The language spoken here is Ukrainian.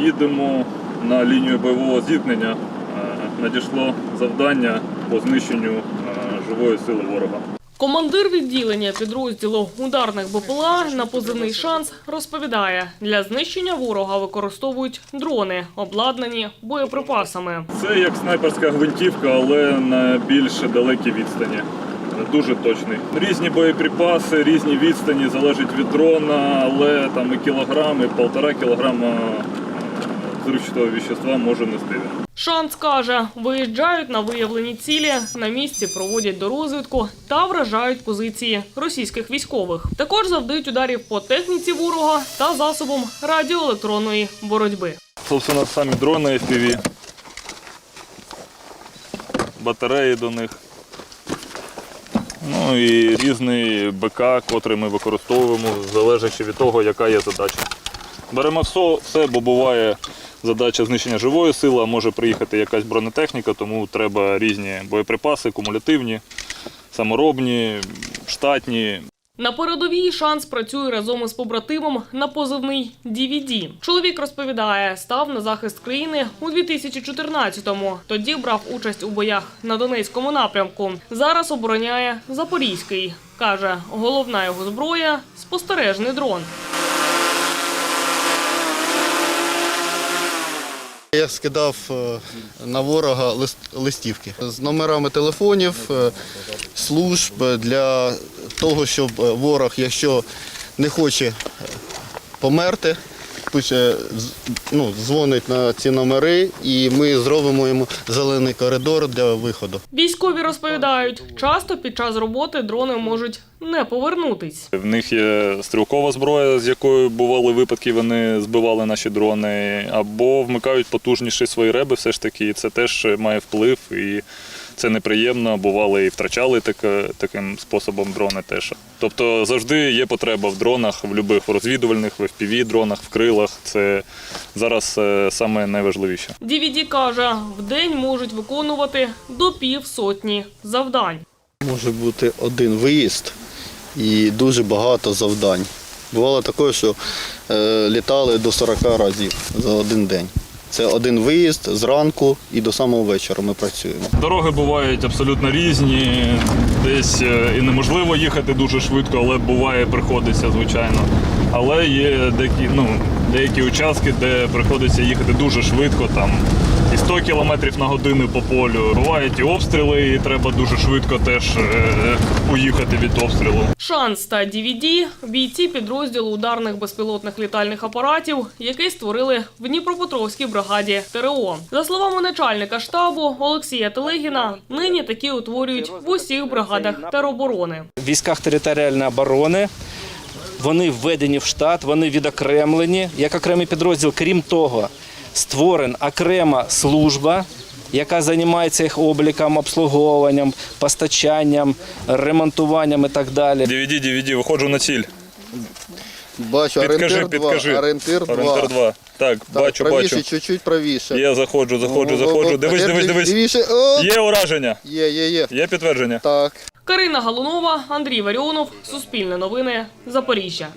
Їдемо на лінію бойового зіткнення. Е, Надійшло завдання по знищенню е, живої сили ворога. Командир відділення підрозділу ударних БПЛА на позивний шанс розповідає, для знищення ворога використовують дрони, обладнані боєприпасами. Це як снайперська гвинтівка, але на більш далекій відстані. Дуже точний. Різні боєприпаси, різні відстані, залежить від дрона, але там і кілограм, і полтора кілограма взривчатого вещества може нести. Шанс каже, виїжджають на виявлені цілі, на місці проводять дорозвідку та вражають позиції російських військових. Також завдають ударів по техніці ворога та засобам радіоелектронної боротьби. Собственно, самі дрони FPV, батареї до них. Ну і різний БК, котрий ми використовуємо, залежачи від того, яка є задача. Беремо все, все, бо буває задача знищення живої сили, а може приїхати якась бронетехніка, тому треба різні боєприпаси, кумулятивні, саморобні, штатні. На передовій шанс працює разом із побратимом на позивний DVD. Чоловік розповідає, став на захист країни у 2014-му. Тоді брав участь у боях на Донецькому напрямку. Зараз обороняє Запорізький. Каже, головна його зброя спостережний дрон. Я скидав е, на ворога лист- листівки з номерами телефонів, е, служб для того, щоб е, ворог, якщо не хоче померти, пише, ну, дзвонить на ці номери, і ми зробимо йому зелений коридор для виходу. Військові розповідають, часто під час роботи дрони можуть не повернутись. В них є стрілкова зброя, з якою бували випадки, вони збивали наші дрони, або вмикають потужніші свої реби, все ж таки, і це теж має вплив, і це неприємно. Бували і втрачали таке, таким способом дрони теж. Тобто завжди є потреба в дронах, в будь-яких розвідувальних, в fpv дронах, в крилах. Це зараз е, саме найважливіше. DVD каже, в день можуть виконувати до півсотні завдань. Може бути один виїзд і дуже багато завдань. Бувало таке, що е, літали до 40 разів за один день. Це один виїзд зранку і до самого вечора ми працюємо. Дороги бувають абсолютно різні. Десь е, і неможливо їхати дуже швидко, але буває, приходиться, звичайно. Але є деякі, ну, деякі участки, де приходиться їхати дуже швидко, там і 100 км на годину по полю. Бувають і обстріли, і треба дуже швидко теж е, уїхати від обстрілу. Шанс та DVD – бійці підрозділу ударних безпілотних літальних апаратів, який створили в Дніпропетровській бригаді ТРО. За словами начальника штабу Олексія Телегіна, нині такі утворюють в усіх бригадах тероборони. В військах територіальної оборони. Вони введені в штат, вони відокремлені як окремий підрозділ. Крім того, створена окрема служба, яка займається їх обліком, обслуговуванням, постачанням, ремонтуванням і так далі. DVD, DVD, виходжу на ціль. Бачу, Підкажи, орієнтир 2, підкажи. орієнтир 2. Орієнтир 2. Так, Так, бачу, правіше, бачу. чуть-чуть правіше. Я заходжу, заходжу, заходжу. Дивись, дивись, дивись. Є ураження. Є, є, є. Є підтвердження. Так. Карина Галунова, Андрій Варіонов, Суспільне новини, Запоріжжя.